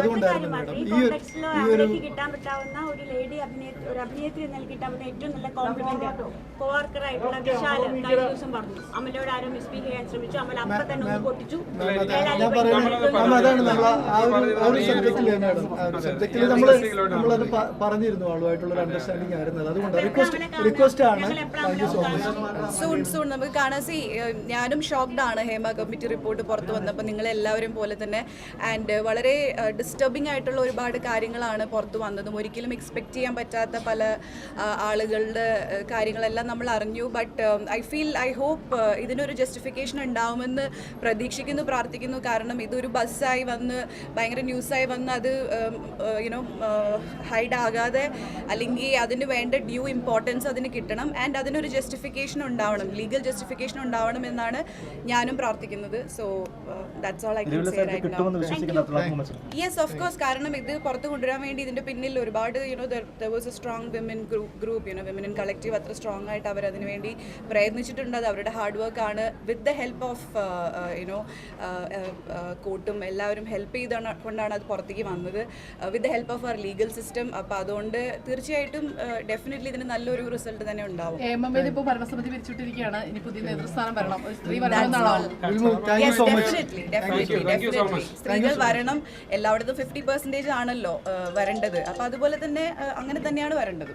അതുകൊണ്ടായിരുന്നു madam. ഈ ഒരു ഈ ഒരു കിട്ടാൻ പറ്റാവുന്ന ഒരു ലേഡി അഭിനേത്രി ഒരു അഭിനേത്രി എന്നാൽ ഏറ്റവും നല്ല കോംപ്ലിമെന്റ് കോവർക്കർ ആയിട്ടുള്ള വിശാൽ കഴിഞ്ഞ ദിവസം പറഞ്ഞു. അമലയോട് ആരോ മിസ്ബിഹേവ് ചെയ്യാൻ ശ്രമിച്ചു. അമൽ അപ്പൊ തന്നെ ഒന്ന് പൊട്ടിച്ചു. ഞാൻ പറയുന്നത് മാം അതാണ് നമ്മൾ ആ ഒരു സബ്ജക്റ്റിൽ മാഡം സബ്ജക്റ്റിൽ നമ്മൾ നമ്മളത് പറഞ്ഞിരുന്നു ആളുമായിട്ടുള്ള ഒരു അണ്ടർസ്റ്റാൻഡിങ് ആയിരുന്നത് അതുകൊണ്ട് റിക്വസ്റ്റ് റിക്വസ്റ്റ് ആണ്. Thank you so much soon soon നമുക്ക് കാണാൻ സി ഞാനും ഷോക്ക്ഡ് ആണ് ഹേമ കമ്മിറ്റി റിപ്പോർട്ട് പുറത്തു വന്നപ്പോൾ നിങ്ങളെല്ലാവരും പോലെ തന്നെ. ആൻഡ് വളരെ ഡിസ്റ്റർബിംഗ് ആയിട്ടുള്ള ഒരുപാട് കാര്യങ്ങളാണ് പുറത്തു വന്നതും. ഒരിക്കലും എക്സ്പെക്ട് ചെയ്യാൻ പറ്റാത്ത പല ആളുകളുടെ കാര്യങ്ങളെല്ലാം നമ്മൾ അറിഞ്ഞു. But I feel I hope ഇതിനൊരു ജസ്റ്റിഫിക്കേഷൻ ഉണ്ടാവുമെന്ന് പ്രതീക്ഷിക്കുന്നു പ്രാർത്ഥിക്കുന്നു. കാരണം ഇതൊരു ബസ്സായി വന്ന് ഭയങ്കര ന്യൂസായി വന്ന് അത് യുനോ ഹൈഡ് ആകാതെ അല്ലെങ്കിൽ അതിന് വേണ്ട ഡ്യൂ ഇമ്പോർട്ടൻസ് അതിന് കിട്ടണം. ആൻഡ് അതിനൊരു ജസ്റ്റിഫിക്കേഷൻ ഉണ്ടാവണം. ലീഗൽ ജസ്റ്റിഫിക്കേഷൻ ഉണ്ടാവണം എന്നാണ് ഞാനും പ്രാർത്ഥിക്കുന്നത്. So that's all I can say right now yes of course കാരണം ഇത് പുറത്ത് കൊണ്ടുവരാൻ വേണ്ടി ഇതിന്റെ പിന്നിൽ ഒരുപാട് you know there was a strong women group you know women in collective അത്ര സ്ട്രോങ് ആയിട്ട് അവർ അതിനുവേണ്ടി പ്രയത്നിച്ചിട്ടുണ്ട്. അത് അവരുടെ ഹാർഡ് വർക്ക് ആണ്. With the help of you know കോർട്ടും എല്ലാവരും ഹെൽപ്പ് ചെയ്ത കൊണ്ടാണ് അത് പുറത്തേക്ക് വന്നത്. വിത്ത് ദ ഹെൽപ്പ് ഓഫ് അവർ ലീഗൽ സിസ്റ്റം അപ്പോൾ അതുകൊണ്ട് തീർച്ചയായിട്ടും ഡെഫിനറ്റ്ലി ഇതിന് നല്ലൊരു റിസൾട്ട് തന്നെ ഉണ്ടാവും. ഹേമമേത് ഇപ്പോൾ ഭരണസമിതി പിരിച്ചുവിട്ടിരിക്കുകയാണ് ഇനി പുതിയ നേതൃസ്ഥാനം വരണം. സ്ത്രീ വരണം. സ്ത്രീകൾ വരണം എല്ലായിടത്തും ഫിഫ്റ്റി പെർസെന്റേജ് ആണല്ലോ വരേണ്ടത്. അപ്പൊ അതുപോലെ തന്നെ അങ്ങനെ തന്നെയാണ് വരേണ്ടത്.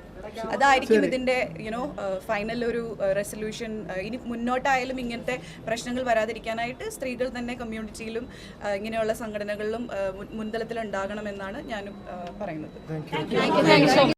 അതായിരിക്കും ഇതിന്റെ യുനോ ഫൈനൽ ഒരു റെസൊല്യൂഷൻ ഇനി മുന്നോട്ടായാലും ഇങ്ങനത്തെ പ്രശ്നങ്ങൾ വരാതിരിക്കാനായിട്ട് സ്ത്രീകൾ തന്നെ കമ്മ്യൂണിറ്റിയിലും ഇങ്ങനെയുള്ള സംഘടനകളിലും മുൻതലത്തിൽ ഉണ്ടാകണം മുൻതലത്തിൽ ഉണ്ടാകണമെന്നാണ് ഞാനും പറയുന്നത്.